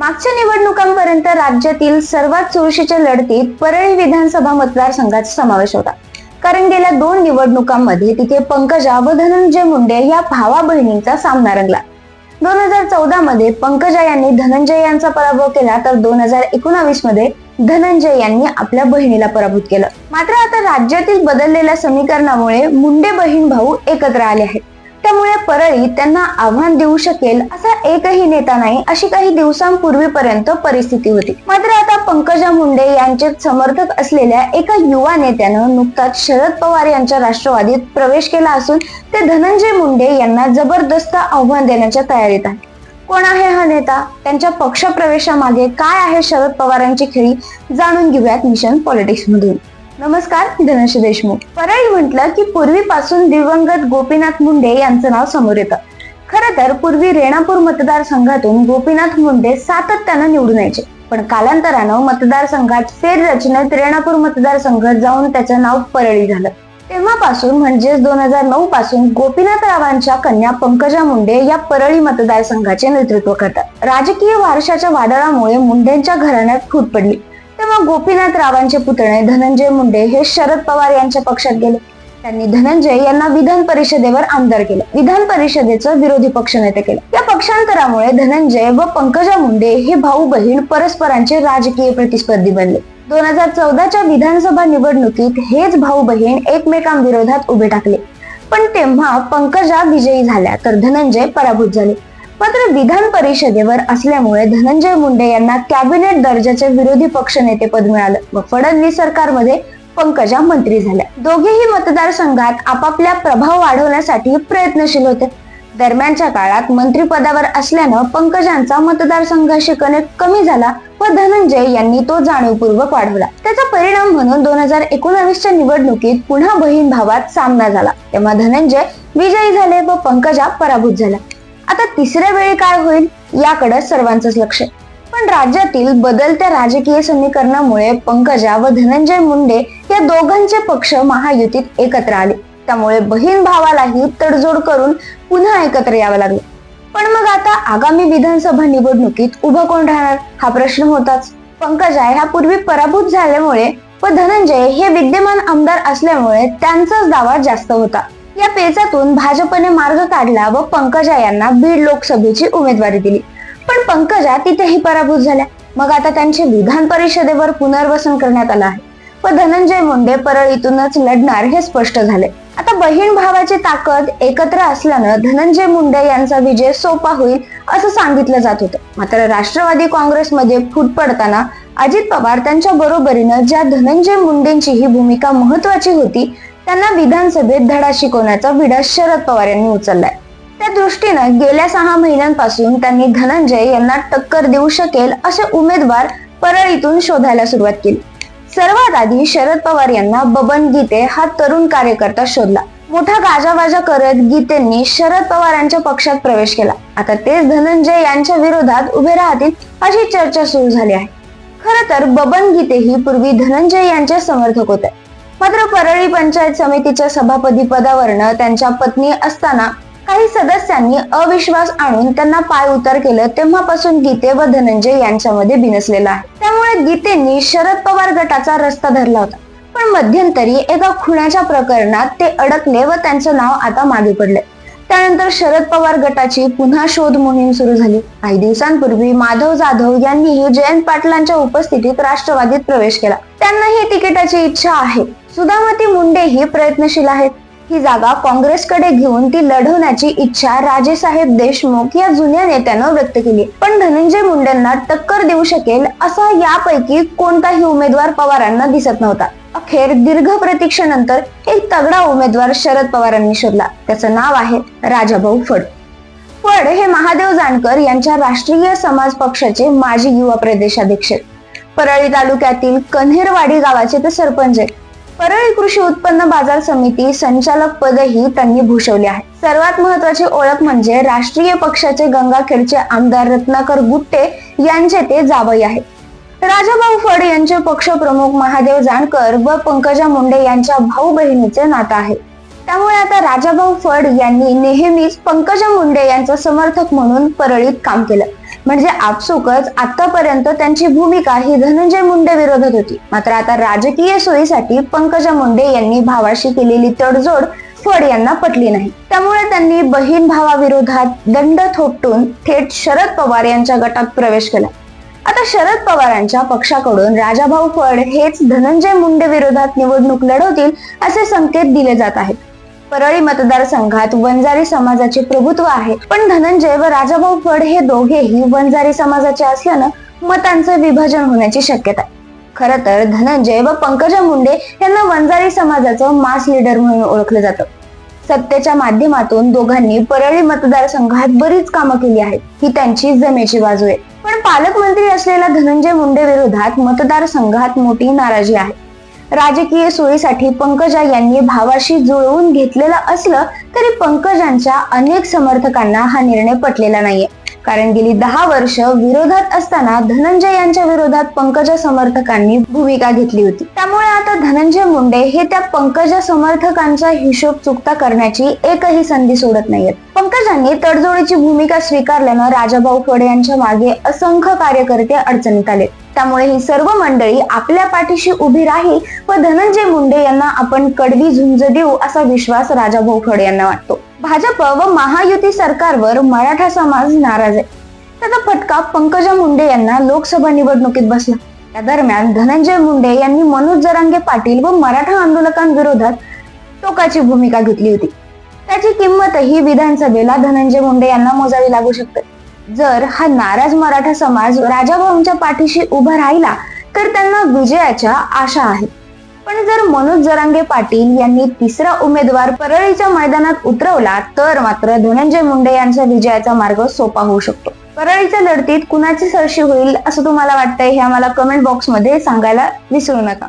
मागच्या निवडणुकांपर्यंत राज्यातील सर्वात चुरशीच्या लढतीत परळी विधानसभा मतदारसंघाचा समावेश होता. कारण गेल्या दोन निवडणुकांमध्ये तिथे पंकजा व धनंजय मुंडे या भावा बहिणींचा सामना रंगला. दोन हजार चौदा मध्ये पंकजा यांनी धनंजय यांचा पराभव केला तर दोन हजार एकोणावीसमध्ये धनंजय यांनी आपल्या बहिणीला पराभूत केलं. मात्र आता राज्यातील बदललेल्या समीकरणामुळे मुंडे बहीण भाऊ एकत्र आले आहेत. त्यामुळे परळी त्यांना आव्हान देऊ शकेल असा एकही नेता नाही अशी काही दिवसांपूर्वीपर्यंत परिस्थिती होती. मात्र आता पंकजा मुंडे यांचे समर्थक असलेल्या एका युवा नेत्यानं नुकताच शरद पवार यांच्या राष्ट्रवादीत प्रवेश केला असून ते धनंजय मुंडे यांना जबरदस्त आव्हान देण्याच्या तयारीत आहे कोण आहे हा नेता? त्यांच्या पक्षप्रवेशामागे काय आहे शरद पवारांची खेळी? जाणून घेऊयात मिशन पॉलिटिक्स मधून नमस्कार धनश्री देशमुख. परळी म्हटलं की पूर्वीपासून दिवंगत गोपीनाथ मुंडे यांचं नाव समोर येतं. खर तर पूर्वी रेणापूर मतदारसंघातून गोपीनाथ मुंडे सातत्यानं निवडून यायचे. पण कालांतरानं मतदारसंघात फेररचनेत रेणापूर मतदारसंघ जाऊन त्याचं नाव परळी झालं. तेव्हापासून म्हणजेच दोन हजार नऊ पासून गोपीनाथ रावांच्या कन्या पंकजा मुंडे या परळी मतदारसंघाचे नेतृत्व करतात. राजकीय वारशाच्या वादळामुळे मुंडेंच्या घराण्यात फूट पडली. गोपीनाथ रावांचे पुतणे धनंजय मुंडे हे शरद पवार यांच्या पक्षात गेले. त्यांनी धनंजय यांना विधान परिषदेवर आमदार केलं. विधान परिषदेचं विरोधी पक्षनेते केलं. या पक्षांतरामुळे धनंजय व पंकजा मुंडे हे भाऊ बहीण परस्परांचे राजकीय प्रतिस्पर्धी बनले. दोन हजार चौदाच्या विधानसभा निवडणुकीत हेच भाऊ बहीण एकमेकांविरोधात उभे टाकले. पण तेव्हा पंकजा विजयी झाल्या तर धनंजय पराभूत झाले. मात्र विधान परिषदेवर असल्यामुळे धनंजय मुंडे यांना कॅबिनेट दर्जाचे विरोधी पक्षनेते पद मिळालं. व फडणवीस सरकारमध्ये पंकजा मंत्री झाल्या. दोघेही मतदारसंघात आपापल्या प्रभाव वाढवण्यासाठी प्रयत्नशील होते. दरम्यानच्या काळात मंत्रिपदावर असल्यानं पंकजांचा मतदारसंघाशी कनेक्ट कमी झाला व धनंजय यांनी तो जाणीवपूर्वक वाढवला. त्याचा परिणाम म्हणून दोन हजार एकोणावीसच्या निवडणुकीत पुन्हा बहीण भावात सामना झाला. तेव्हा धनंजय विजयी झाले व पंकजा पराभूत झाल्या. आता तिसऱ्या वेळी काय होईल याकडे सर्वांचंच लक्ष आहे. पण राज्यातील बदलत्या राजकीय समीकरणामुळे पंकजा व धनंजय मुंडे या दोघांचे पक्ष महायुतीत एकत्र आले. त्यामुळे बहीण भावालाही तडजोड करून पुन्हा एकत्र यावं लागलं. पण मग आता आगामी विधानसभा निवडणुकीत उभं कोण राहणार? हा प्रश्न होताच. पंकजा ह्या पूर्वी पराभूत झाल्यामुळे व धनंजय हे विद्यमान आमदार असल्यामुळे त्यांचाच दावा जास्त होता. या पेचातून भाजपने मार्ग काढला व पंकजा यांना बीड लोकसभेची उमेदवारी दिली. पण पंकजा तिथेही पराभूत झाल्या. मग आता त्यांचे विधान परिषदेवर पुनर्वसन करण्यात आलं आहे. व धनंजय मुंडे परळीतूनच लढणार हे स्पष्ट झाले आता बहीण भावाची ताकद एकत्र असल्यानं धनंजय मुंडे यांचा विजय सोपा होईल असं सांगितलं जात होतं. मात्र राष्ट्रवादी काँग्रेसमध्ये फूट पडताना अजित पवार त्यांच्या बरोबरीनं ज्या धनंजय मुंडेंची ही भूमिका महत्वाची होती त्यांना विधानसभेत धडा शिकवण्याचा विडा शरद पवार यांनी उचललाय. त्या दृष्टीनं गेल्या सहा महिन्यांपासून त्यांनी धनंजय यांना टक्कर देऊ शकेल असे उमेदवार परळीतून शोधायला सुरुवात केली. सर्वात आधी शरद पवार यांना बबन गीते हा तरुण कार्यकर्ता शोधला. मोठा गाजावाजा करत गीतेंनी शरद पवारांच्या पक्षात प्रवेश केला. आता तेच धनंजय यांच्या विरोधात उभे राहतील अशी चर्चा सुरू झाली आहे. खर तर बबन गीते ही पूर्वी धनंजय यांचे समर्थक होते मात्र परळी पंचायत समितीच्या सभापती पदावरनं त्यांच्या पत्नी असताना काही सदस्यांनी अविश्वास आणून त्यांना पाय उतार केलं तेव्हापासून गीते व धनंजय यांच्यामध्ये बिनसलेला आहे. त्यामुळे गीतेंनी शरद पवार गटाचा रस्ता धरला होता. पण मध्यंतरी एका खुण्याच्या प्रकरणात ते अडकले व त्यांचं नाव आता मागे पडले त्यानंतर शरद पवार गटाची पुन्हा शोध मोहीम सुरू झाली. काही दिवसांपूर्वी माधव जाधव यांनीही जयंत पाटलांच्या उपस्थितीत राष्ट्रवादीत प्रवेश केला. त्यांनाही तिकिटाची इच्छा आहे. सुधामती मुंडे ही प्रयत्नशील आहेत. ही जागा काँग्रेसकडे घेऊन ती लढवण्याची इच्छा राजेसाहेब देशमुख या जुन्या नेत्यानं व्यक्त केली. पण धनंजय मुंडेंना टक्कर देऊ शकेल असा यापैकी कोणताही उमेदवार पवारांना दिसत नव्हता. अखेर दीर्घ प्रतीक्षेनंतर एक तगडा उमेदवार शरद पवारांनी शोधला. त्याचं नाव आहे राजाभाऊ फड. फड हे महादेव जानकर यांच्या राष्ट्रीय समाज पक्षाचे माजी युवा प्रदेशाध्यक्ष. परळी तालुक्यातील कन्हेरवाडी गावाचे ते सरपंच आहेत. परळी कृषी उत्पन्न बाजार समिती संचालक पदही त्यांनी भूषवले आहे. सर्वात महत्वाची ओळख म्हणजे राष्ट्रीय पक्षाचे गंगाखेडचे आमदार रत्नाकर गुट्टे यांचे ते जावई आहेत राजाभाऊ फड यांचे पक्षप्रमुख महादेव जानकर व पंकजा मुंडे यांच्या भाऊ बहिणीचे नातं आहे. त्यामुळे आता राजाभाऊ फड यांनी नेहमीच पंकजा मुंडे यांचा समर्थक म्हणून परळीत काम केलं. म्हणजे आपसुकच आतापर्यंत त्यांची भूमिका ही धनंजय मुंडे विरोधात होती. मात्र आता राजकीय सोयीसाठी पंकजा मुंडे यांनी भावाशी केलेली तडजोड फड यांना पटली नाही. त्यामुळे त्यांनी बहीण भावाविरोधात दंड थोपटून थेट शरद पवार यांच्या गटात प्रवेश केला. आता शरद पवारांच्या पक्षाकडून राजाभाऊ फड हेच धनंजय मुंडे विरोधात निवडणूक लढवतील असे संकेत दिले जात आहेत. परळी मतदारसंघात वंजारी समाजाचे प्रभुत्व आहे. पण धनंजय व राजाभाऊ फड हे दोघेही वंजारी समाजाचे असल्यानं मतांचं विभाजन होण्याची शक्यता आहे. खर तर धनंजय व पंकजा मुंडे यांना वंजारी समाजाचं मास लीडर म्हणून ओळखलं जातं. सत्तेच्या माध्यमातून दोघांनी परळी मतदारसंघात बरीच कामं केली आहेत. ही त्यांची जमेची बाजू आहे. पण पालकमंत्री असलेल्या धनंजय मुंडे विरोधात मतदारसंघात मोठी नाराजी आहे. राजकीय सोयीसाठी पंकजा यांनी भावाशी जुळवून घेतलेलं असलं तरी पंकजांच्या अनेक समर्थकांना हा निर्णय पटलेला नाहीये. कारण गेली दहा वर्ष विरोधात असताना धनंजय यांच्या विरोधात पंकजा समर्थकांनी भूमिका घेतली होती. त्यामुळे आता धनंजय मुंडे हे त्या पंकजा समर्थकांचा हिशोब चुकता करण्याची एकही संधी सोडत नाहीयेत. पंकजांनी तडजोडीची भूमिका स्वीकारल्यानं राजाभाऊ फडे यांच्या मागे असंख्य कार्यकर्ते अडचणीत आले त्यामुळे ही सर्व मंडळी आपल्या पाठीशी उभी राहील व धनंजय मुंडे यांना आपण कडवी झुंज देऊ असा विश्वास राजा भोखड यांना वाटतो. भाजप व महायुती सरकारवर मराठा समाज नाराज आहे. त्याचा फटका पंकजा मुंडे यांना लोकसभा निवडणुकीत बसला. त्या दरम्यान धनंजय मुंडे यांनी मनोज जरांगे पाटील व मराठा आंदोलकांविरोधात टोकाची भूमिका घेतली होती. त्याची किंमतही विधानसभेला धनंजय मुंडे यांना मोजावी लागू शकते. जर हा नाराज मराठा समाज राजाभाऊंच्या पाठीशी उभा राहिला तर त्यांना विजयाच्या आशा आहेत पण जर मनोज जरांगे पाटील यांनी तिसरा उमेदवार परळीच्या मैदानात उतरवला तर मात्र धनंजय मुंडे यांचा विजयाचा मार्ग सोपा होऊ शकतो. परळीच्या लढतीत कुणाची सरशी होईल असं तुम्हाला वाटतंय हे आम्हाला कमेंट बॉक्समध्ये सांगायला विसरू नका.